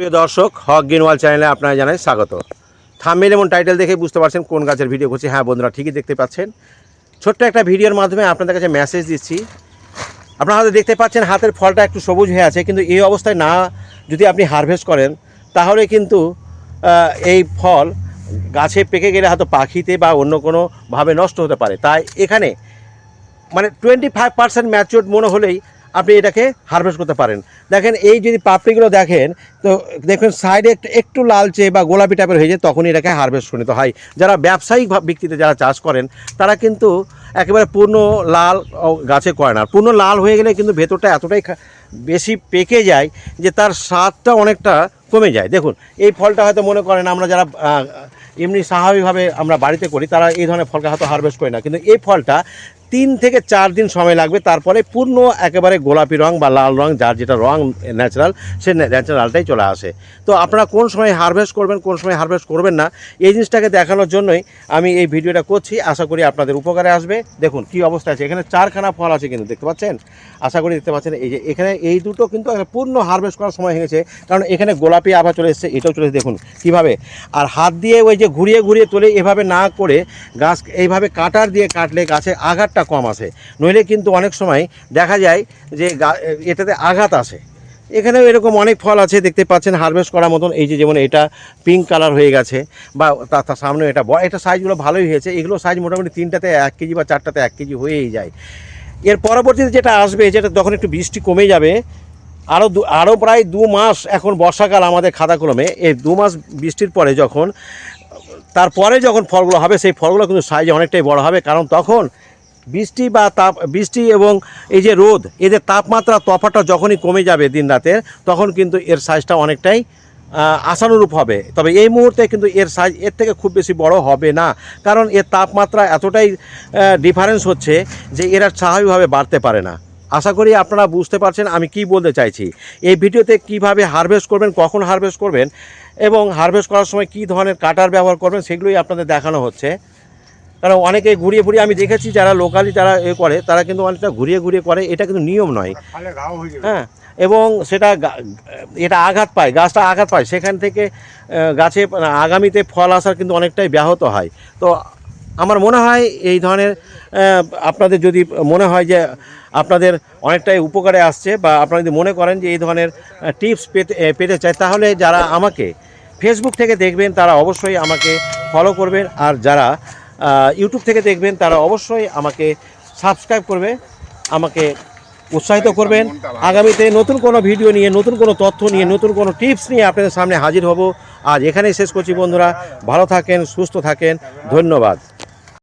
প্রিয় দর্শক, হক গিনওয়াল চ্যানেলে আপনারা জানাই স্বাগত। থাম্বেল এবং টাইটেল দেখে বুঝতে পারছেন কোন গাছের ভিডিও করছি। হ্যাঁ বন্ধুরা, ঠিকই দেখতে পাচ্ছেন। ছোট্ট একটা ভিডিওর মাধ্যমে আপনাদের কাছে মেসেজ দিচ্ছি। আপনারা হয়তো দেখতে পাচ্ছেন হাতের ফলটা একটু সবুজ হয়ে আছে, কিন্তু এই অবস্থায় না যদি আপনি হারভেস্ট করেন, তাহলে কিন্তু এই ফল গাছে পেকে গেলে হয়তো পাখিতে বা অন্য কোনোভাবে নষ্ট হতে পারে। তাই এখানে মানে টোয়েন্টি ফাইভ পার্সেন্ট ম্যাচিওর মনে হলেই আপনি এটাকে হারভেস্ট করতে পারেন। দেখেন, এই যদি পাপড়িগুলো দেখেন, তো দেখবেন সাইডে একটু একটু লালচে বা গোলাপি টাইপের হয়ে যায়, তখনই এটাকে হারভেস্ট করে নিতে হয়। যারা ব্যবসায়িক ব্যক্তিতে যারা চাষ করেন, তারা কিন্তু একেবারে পূর্ণ লাল গাছে করে না। পূর্ণ লাল হয়ে গেলে কিন্তু ভেতরটা এতটাই বেশি পেকে যায় যে তার স্বাদটা অনেকটা কমে যায়। দেখুন, এই ফলটা হয়তো মনে করেন আমরা যারা এমনি স্বাভাবিকভাবে আমরা বাড়িতে করি, তারা এই ধরনের ফলকে হয়তো হারভেস্ট করি না। কিন্তু এই ফলটা তিন থেকে চার দিন সময় লাগবে, তারপরে পূর্ণ একেবারে গোলাপি রং বা লাল রং, যার যেটা রং ন্যাচারাল সে ন্যাচারালটাই চলে আসে। তো আপনারা কোন সময় হারভেস্ট করবেন, কোন সময় হারভেস্ট করবেন না, এই জিনিসটাকে দেখানোর জন্যই আমি এই ভিডিওটা করছি। আশা করি আপনাদের উপকারে আসবে। দেখুন, কি অবস্থা আছে। এখানে চারখানা ফল আছে কিন্তু, দেখতে পাচ্ছেন? আশা করি দেখতে পাচ্ছেন, এই যে এখানে এই দুটো কিন্তু পূর্ণ হারভেস্ট করার সময় হয়ে গেছে, কারণ এখানে গোলাপি আবার চলে এসেছে, এটাও চলে দেখুন কীভাবে। আর হাত দিয়ে ওই যে ঘুরিয়ে ঘুরিয়ে তোলে, এভাবে না করে গাছ এইভাবে কাটার দিয়ে কাটলে গাছের আঘাতটা কম আসে। নইলে কিন্তু অনেক সময় দেখা যায় যে এটাতে আঘাত আসে। এখানেও এরকম অনেক ফল আছে, দেখতে পাচ্ছেন হারভেস্ট করার মতন। এই যে যেমন এটা পিঙ্ক কালার হয়ে গেছে, বা তার সামনে এটা বড় এটা সাইজগুলো ভালোই হয়েছে। এগুলো সাইজ মোটামুটি তিনটাতে এক কেজি বা চারটাতে এক কেজি হয়েই যায়। এর পরবর্তীতে যেটা আসবে, যেটা যখন একটু বৃষ্টি কমে যাবে আরও দু আরও প্রায় দু মাস এখন বর্ষাকাল আমাদের খাতা কলমে এই দু মাস বৃষ্টির পরে যখন, তারপরে যখন ফলগুলো হবে, সেই ফলগুলো কিন্তু সাইজে অনেকটাই বড় হবে। কারণ তখন বৃষ্টি বা তাপ, বৃষ্টি এবং এই যে রোদ, এদের তাপমাত্রা তফাটা যখনই কমে যাবে দিন রাতের, তখন কিন্তু এর সাইজটা অনেকটাই আশানুরূপ হবে। তবে এই মুহূর্তে কিন্তু এর সাইজ এর থেকে খুব বেশি বড় হবে না। কারণ এর তাপমাত্রা এতটাই ডিফারেন্স হচ্ছে যে এরা স্বাভাবিকভাবে বাড়তে পারে না। আশা করি আপনারা বুঝতে পারছেন আমি কি বলতে চাইছি। এই ভিডিওতে কীভাবে হারভেস্ট করবেন কখন হারভেস্ট করবেন এবং হারভেস্ট করার সময় কী ধরনের কাটার ব্যবহার করবেন সেগুলোই আপনাদের দেখানো হচ্ছে। কারণ অনেকে ঘুরিয়ে ঘুরিয়ে আমি দেখেছি যারা লোকালি যারা এ করে তারা কিন্তু অনেকটা ঘুরিয়ে ঘুরিয়ে করে এটা কিন্তু নিয়ম নয়। হয়ে হ্যাঁ এবং সেটা এটা আঘাত পায় গাছটা আঘাত পায়। সেখান থেকে গাছে মানে আগামীতে ফল আসার কিন্তু অনেকটাই ব্যাহত হয়। তো আমার মনে হয় এই ধরনের আপনাদের যদি মনে হয় যে আপনাদের অনেকটাই উপকারে আসছে বা আপনারা যদি মনে করেন যে এই ধরনের টিপস পেতে পেতে চায়, তাহলে যারা আমাকে ফেসবুক থেকে দেখবেন, তারা অবশ্যই আমাকে ফলো করবেন। আর যারা ইউটিউব থেকে দেখবেন, তারা অবশ্যই আমাকে সাবস্ক্রাইব করবে, আমাকে উৎসাহিত করবেন। আগামীতে নতুন কোনো ভিডিও নিয়ে, নতুন কোনো তথ্য নিয়ে, নতুন কোনো টিপস নিয়ে আপনাদের সামনে হাজির হব। আজ এখানেই শেষ করছি বন্ধুরা। ভালো থাকেন, সুস্থ থাকেন। ধন্যবাদ।